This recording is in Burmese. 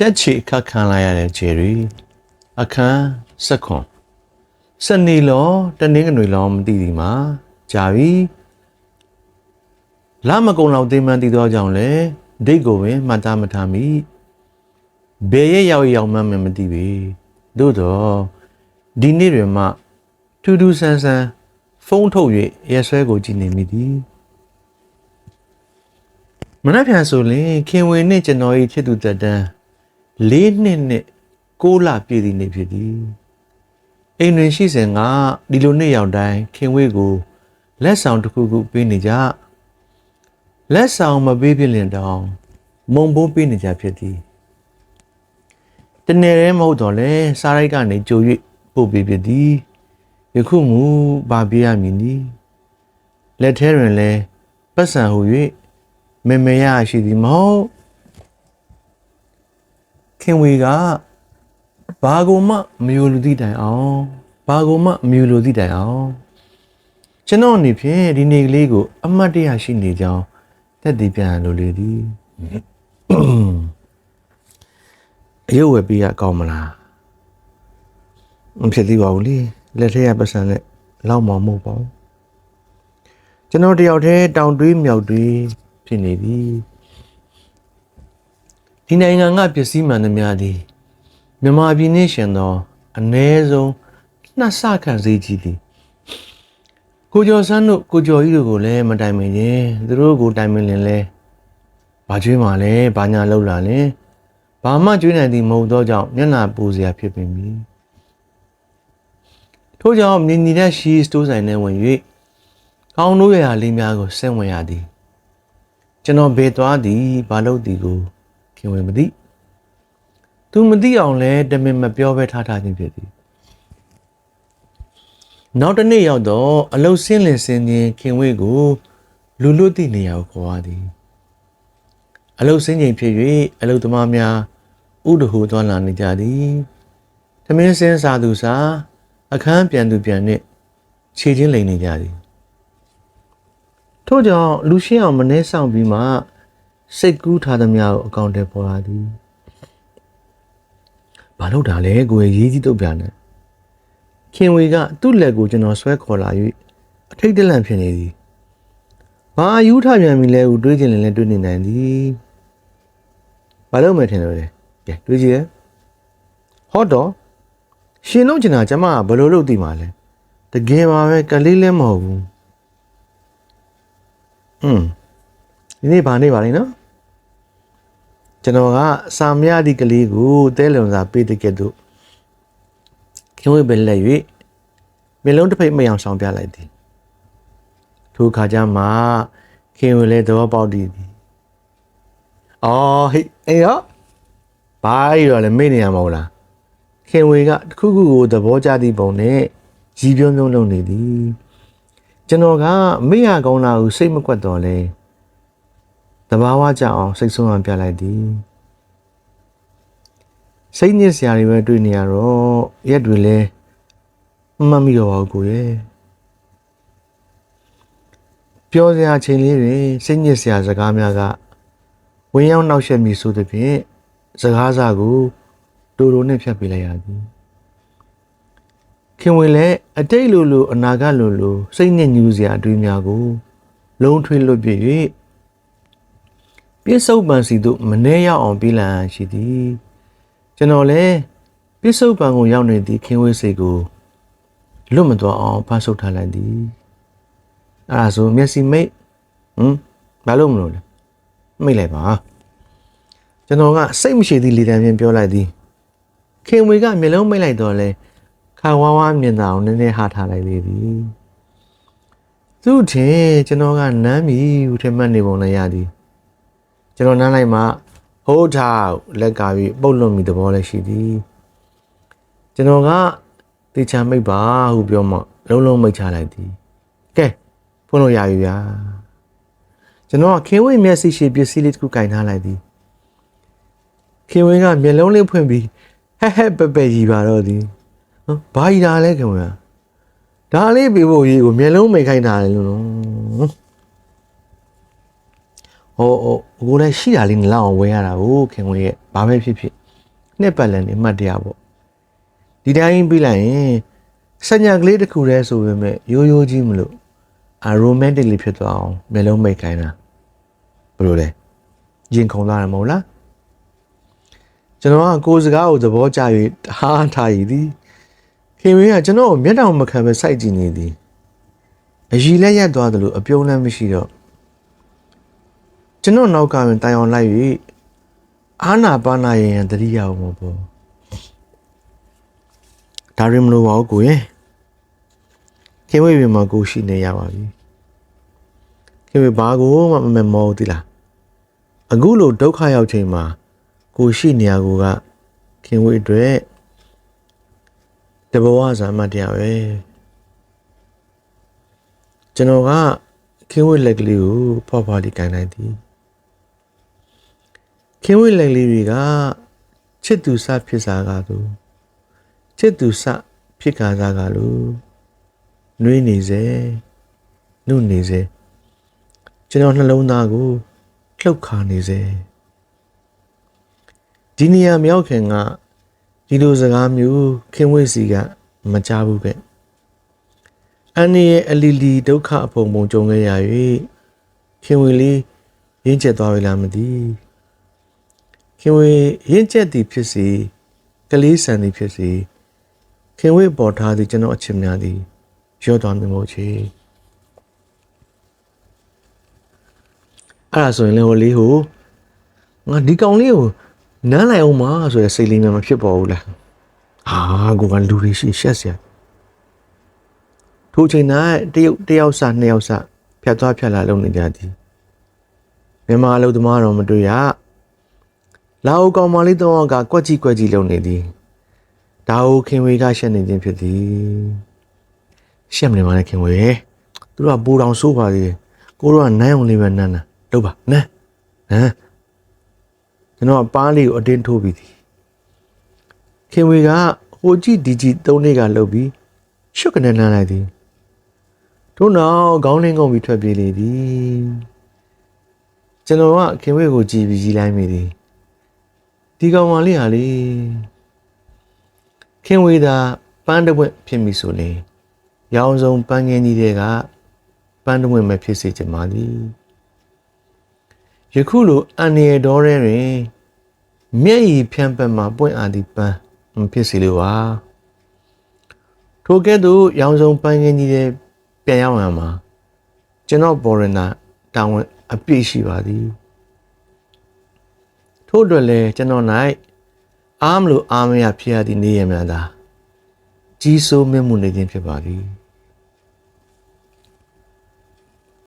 ချက်ချီခတ်ခံလိုက်ရတဲ့ဂျယ်ရီအခန်းဆက်ခွန်စနေလောတနင်္ဂနွေလောမသိဒီမှာကြာပြီလာမကုံလောက်သိမှန်းတည်သောကြောင့်လေဒိတ်ကိုပင်မှတ်သားမထားမိဘယ်ရဲ့ရောက်ရောက်မှန်းမသိပြီသို့တော့ဒီနေ့တွင်မှထူးထူးဆန်းဆန်းဖုန်းထုတ်၍ရက်ဆွဲကိုကြည့်နေမိသည်မနှက်ဖြန်ဆိုရင်ခင်ဝင်နှင့်ကျွန်တော်၏ချစ်သူတက်တန်း ၄နှစ်နဲ့6လပြည့်သည့်နေ့ဖြစ်သည်အိမ်တွင်ရှိစဉ်ကဒီလိုနေ့ရောက်တိုင်းခင်ဝေးကိုလက်ဆောင်တစ်ခုခုပေးနေကြလက်ဆောင်မပေးဖြစ်လင်တောင်မုံဘိုးပေးနေကြဖြစ်သည်တနေ့ရဲမဟုတ်တော့လဲစားရိုက်ကနေကြို၍ပို့ပေးဖြစ်သည်ယခုမူဘာပြရမည်နည်းလက်ထဲတွင်လဲပတ်စံဟု၍မေမေရရှိသည်မဟုတ် ခင်ဝေကဘာကိုမှမယိုလူသည့်တိုင်အောင်ဘာကိုမှမယိုလူသည့်တိုင်အောင်ကျွန်တော်အနေဖြင့်ဒီနေ့ကလေးကို အမတ်တရရှိနေကြောင်းသက်တည်ပြန်လိုလေသည်အယုတ်ဝယ်ပေးရကောင်းမလားမဖြစ်သေးပါဘူးလေလက်ထက်ရပတ်စံနဲ့လောက်မှမဟုတ်ပါဘူးကျွန်တော်တယောက်တည်းတောင်တွေးမြောက်တွေးဖြစ်နေပြီ ဒီနိုင်ငံကပစ္စည်းမှန်သမျှသည်မြန်မာပြည်နှင့်ရှင်သောအ ਨੇ ဆုံးနှစ်ဆခန့်ဈေးကြီးသည်ကိုကျော်စန်းတို့ကိုကျော်ကြီးတို့ကိုလည်းမတိုင်မင်ရင်သူတို့ကိုတိုင်မင်လင်လဲဘာကျွေးမှလဲဘာညာလောက်လာလဲဘာမှကျွေးနိုင်သည်မဟုတ်သောကြောင့်မျက်နှာပူစရာဖြစ်ပင်ပြီထို့ကြောင့်မြင်နေတဲ့ရှီစတိုးဆိုင်ထဲဝင်၍ကောင်းတို့ရရာလေးများကိုဆင့်ဝင်ရသည်ကျွန်တော်ဘေသွားသည်ဘာလို့သည်ကို ခင်ဝင်မသိသူမသိအောင်လဲတမင်မပြောဘဲထားထားခြင်းဖြစ်သည်နောက်တစ်နေ့ရောက်တော့အလုတ်ဆင်းလင်ဆင်းခြင်းခင်ဝေးကိုလူလွတ်သည့်နေရာကိုခေါ်ရသည်အလုတ်ဆင်းချိန်ဖြစ်၍အလုတ်သမားများဥဒဟုသွားလာနေကြသည်သမင်းစင်းစားသူစားအခန်းပြန်သူပြန်နှင့်ခြေချင်းလိန်နေကြသည်ထို့ကြောင့်လူရှင်းအောင်မနှဲဆောင်ပြီးမှ စိတ်ကူးထားသမျှကိုအကောင့်ထဲပေါ်လာသည်ဘာလို့ဒါလဲကိုယ်ရေးကြီးတုတ်ပြန်နေခင်ဝေကသူ့လက်ကိုကျွန်တော်ဆွဲခေါ်လာ၍အထိတ်တလန့်ဖြစ်နေသည်ဘာအယူထပြန်ပြီလဲဟုတွေးချင်လည်းတွေးနေနိုင်သည်ဘာလို့မထင်လို့လဲကဲတွေးကြည့်ရဟောတော့ရှင်တို့ကျင်တာကျမကဘယ်လိုလုပ်သိမှာလဲတကယ်ပါပဲကလေးလည်းမဟုတ်ဘူးอืมဒီနေ့ဗာနေပါလိမ့်နော် ကျွန်တော်ကစာမရသည့်ကလေးကိုတဲလုံစာပေးတဲ့ကဲ့သို့ခင်ဝေးပဲလက်၍မျက်လုံးတစ်ဖိတ်မယောင်ဆောင်ပြလိုက်သည်ထိုခါကျမှခင်ဝေးလည်းသဘောပေါက်သည်အော်ဟိအေးရောဘာရောလဲမေ့နေရမဟုတ်လားခင်ဝေကတခုခုကိုသဘောကျသည့်ပုံနဲ့ရည်ပြုံးပြုံးလုပ်နေသည်ကျွန်တော်ကမေ့ရကောင်းတာကိုစိတ်မကွက်တော့လဲ တဘာဝကြအောင်စိတ်ဆုံးအောင်ပြလိုက်သည်စိတ်ညစ်စရာတွေပဲတွေ့နေရတော့ရက်တွေလဲမမှတ်မိတော့ပါဘူးကိုရဲ့ပြောစရာချိန်လေးတွေစိတ်ညစ်စရာစကားများကဝင်းရောက်နှောက်ယှက်မိဆိုတဲ့ဖြင့်စကားစားကိုတူတူနဲ့ဖြတ်ပေးလိုက်ရသည်ခင်ဝင်လည်းအတိတ်လိုလိုအနာဂတ်လိုလိုစိတ်ညစ်ညူးစရာအတွေးများကို လုံးထွေးလွတ်ပြည့်၍ ပြစ္ဆုတ်ပံစီတို့မနှဲရောက်အောင်ပြေးလံရှိသည်ကျွန်တော်လည်းပြစ္ဆုတ်ပံကိုရောက်နေသည့်ခင်ဝေးစိတ်ကိုလွတ်မသွားအောင်ဖားဆုပ်ထားလိုက်သည်အဲ့ဒါဆိုမျက်စိမိတ်ဟမ်ဘာလို့မလို့လဲမိတ်လိုက်ပါကျွန်တော်ကစိတ်မရှိသည့်လေတံဖြင့်ပြောလိုက်သည်ခင်ဝေကမျက်လုံးမိတ်လိုက်တော့လဲခါဝါးဝါးမြင်တာအောင်နည်းနည်းဟာထားလိုက်လေသည်သူ့ထင်ကျွန်တော်ကနမ်းပြီဟူထင်မှတ်နေပုံလည်းရသည် ကျွန်တော်နမ်းလိုက်မှဟိုးထားလက်ကပြီးပုတ်လွန်မိသဘောလည်းရှိသည်ကျွန်တော်ကတေချာမိတ်ပါဟုပြောမှလုံးလုံးမိတ်ချလိုက်သည်ကဲဖုန်းလို့ရပြီဗျာကျွန်တော်ကခင်ဝေးမျက်စိရှိပစ္စည်းလေးတစ်ခုကင်ထားလိုက်သည်ခင်ဝေးကမျက်လုံးလေးဖွင့်ပြီးဟဲ့ဟဲ့ပက်ပက်ကြီးပါတော့သည်ဟမ်ဘာကြီးတာလဲခင်ဗျာဒါလေးပြဖို့ကြီးကိုမျက်လုံးမိတ်ခိုင်းတာလေလို့နော် ဟိုဟိုကိုလည်းရှိတာလေးလောက်အောင်ဝဲရတာကိုခင်ဝင်ရဲ့ဘာပဲဖြစ်ဖြစ်နှစ်ပတ်လည်နေမှတ်တရပေါ့ဒီတိုင်းပြီးလိုက်ရင်စညာကလေးတစ်ခုတည်းဆိုပေမဲ့ရိုးရိုးကြီးမလို့အရိုမန်တစ်လေးဖြစ်သွားအောင်မျက်လုံးမိတ်ခိုင်းတာဘယ်လိုလဲရင်ခုန်သွားတယ်မဟုတ်လားကျွန်တော်ကကိုယ်စကားကိုသဘောကျ၍ဟားထားရည်သည်ခင်မင်းကကျွန်တော်ကိုမျက်တောင်မခံပဲစိုက်ကြည့်နေသည်အရီလက်ရက်သွားတယ်လို့အပြုံးလည်းမရှိတော့ ကျွန်တော်နောက်ကရင်တိုင်အောင်လိုက်၍အာနာပါနာရင်ရန်တတိယအောင်ပေါ့ဒါရင်မလို့ပါဘူးကိုရင်ခင်ဝေးပြင်မှာကိုရှိနေရပါပြီခင်ဝေးဘာကိုမှမမမောဘူးတိလားအခုလိုဒုက္ခရောက်ချိန်မှာကိုရှိနေရကိုကခင်ဝေးအတွက်တဘဝဇာမတရားပဲကျွန်တော်ကခင်ဝေးလက်ကလေးကိုဖွားဖွားလေးကန်လိုက်သည် ခင်ဝေးလက်လေးတွေကချစ်သူစဖြစ်စားကားသူချစ်သူစဖြစ်ကားစားကားလို့နှွေးနေစေနှုတ်နေစေကျွန်တော်နှလုံးသားကိုလှုပ်ခါနေစေဒီနေရာမြောက်ခင်ကဒီလိုစကားမျိုးခင်ဝေးစီကမကြားဘူးပဲအန်ရဲ့အလီလီဒုက္ခအဖုံဖုံကြုံခဲ့ရ၍ခင်ဝေးလေးရင်းကျက်သွားပြီလားမသိ ခင်ဝေးရင့်ကျက်သည်ဖြစ်စေကလေးဆန်သည်ဖြစ်စေခင်ဝေးပေါ်ထားသည်ကျွန်တော်အချစ်များသည်ရော့တော်နေမို့ချေအဲ့ဒါဆိုရင်လည်းဟိုလေးဟိုငါဒီကောင်လေးကိုနမ်းလိုက်အောင်မဆိုရယ်စိတ်လေးများမဖြစ်ပေါ်ဘူးလားဟာကိုကလူတွေရှိရှက်စရာထိုချိန်၌တရုတ်တယောက်စနှစ်ယောက်စဖြတ်သွားဖြတ်လာလုပ်နေကြသည်မြန်မာအလုပ်သမားတော်မတွေ့ရ လာအိုကောင်မလေးတော့ကကွက်ကြီးကွက်ကြီးလုပ်နေသည်ဒါအိုခင်ဝေကရှက်နေခြင်းဖြစ်သည်ရှက်မနေပါနဲ့ခင်ဝေသူတို့ကပူတောင်ဆိုးပါသေးတယ်ကိုတို့ကနန်းအောင်လေးပဲနန်းတာလုပ်ပါနန်းဟမ်ကျွန်တော်ကပါးလေးကိုအတင်းထိုးပြီးသည်ခင်ဝေကဟိုကြည့်ဒီကြည့်သုံးလေးကလှုပ်ပြီးရှုပ်ကနေနန်းလိုက်သည်တို့နောက်ခေါင်းလင်းကုန်ပြီးထွက်ပြေးလေသည်ကျွန်တော်ကခင်ဝေကိုကြည်ပြီးကြီးလိုက်မိသည် ဒီကောင်မလေးဟာလေခင်ဝေသာပန်းတပွင့်ဖြစ်ပြီဆိုလေရောင်စုံပန်းငင်းကြီးတွေကပန်းတပွင့်မဖြစ်စေချင်ပါသည်ယခုလိုအန်ရတော်ရဲတွင်မျက်ရည်ဖြန့်ပတ်မှာပွင့်အားသည့်ပန်းမဖြစ်စေလိုပါထိုကဲ့သို့ရောင်စုံပန်းငင်းကြီးတွေပြန်ရောက်ရမှာကျွန်တော်ဘော်ရနာတာဝန်အပြည့်ရှိပါသည် ထို့အတွက်လည်းကျွန်တော်၌အားမလို့အားမရဖြစ်ရသည့်နေရများသာကြီးစိုးမြင့်မှုနေခြင်းဖြစ်ပါသည်